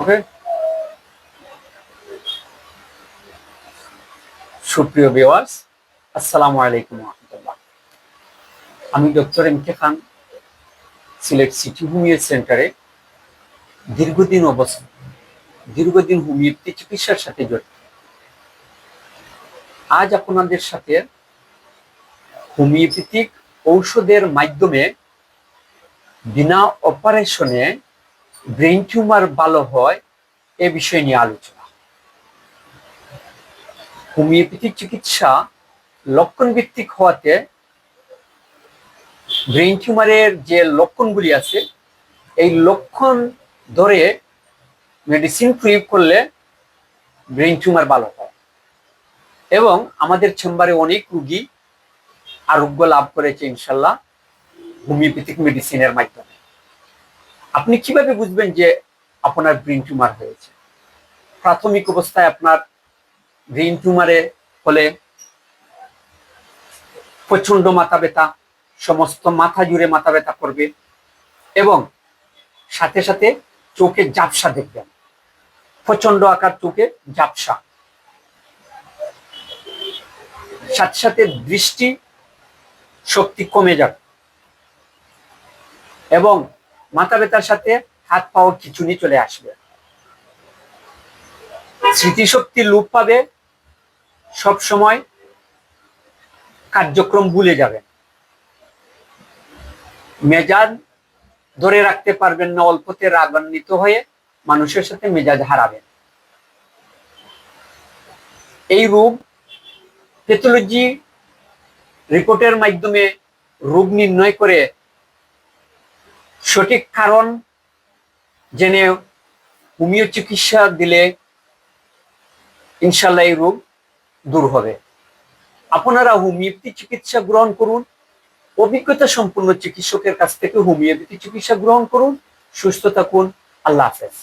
ওকে সুপ্রিয় ভিউয়ার্স আসসালামু আলাইকুম আমি doctor M K Khan, Sylhet city homeo সেন্টারে দীর্ঘদিন অবস্থান, দীর্ঘদিন হোমিওপ্যাথি চিকিৎসার সাথে জড়িত। আজ আপনাদের সাথে হোমিওপ্যাথিক ঔষধের মাধ্যমে বিনা অপারেশনে ব্রেন টিউমার ভালো হয় এ বিষয় নিয়ে আলোচনা। হোমিওপ্যাথিক চিকিৎসা লক্ষণ ভিত্তিক হওয়াতে ব্রেন টিউমারের যে লক্ষণগুলি আছে, এই লক্ষণ ধরে মেডিসিন প্রয়োগ করলে ব্রেন টিউমার ভালো হয় এবং আমাদের চেম্বারে অনেক রুগী আরোগ্য লাভ করেছে ইনশাল্লাহ হোমিওপ্যাথিক মেডিসিনের মাধ্যমে। আপনি কীভাবে বুঝবেন যে আপনার ব্রেন টিউমার হয়েছে? প্রাথমিক অবস্থায় আপনার ব্রেন টিউমারে হলে প্রচণ্ড মাথা ব্যথা, সমস্ত মাথা জুড়ে মাথা ব্যথা করবে এবং সাথে সাথে চোখে জাপসা দেখবেন। প্রচণ্ড আকার চোখে জাপসা সাথে সাথে দৃষ্টি শক্তি কমে যাবে এবং মাথা ব্যথার সাথে হাত পাও খিচুনি চলে আসবে। স্মৃতিশক্তি লোপ পাবে, সব সময় কার্যক্রম ভুলে যাবেন মেজাজ ধরে রাখতে পারবেন না, অল্পতে রাগান্বিত হয়ে মানুষের সাথে মেজাজ হারাবেন। এই রোগ প্যাথোলজি রিপোর্টের মাধ্যমে রোগ নির্ণয় করে সঠিক কারণ জেনে হোমিও চিকিৎসা দিলে ইনশাল্লাহ এই রোগ দূর হবে। আপনারা হোমিওপ্যাথি চিকিৎসা গ্রহণ করুন, অভিজ্ঞতা সম্পন্ন চিকিৎসকের কাছ থেকে হোমিওপ্যাথি চিকিৎসা গ্রহণ করুন, সুস্থ থাকুন, আল্লাহ হাফেজ।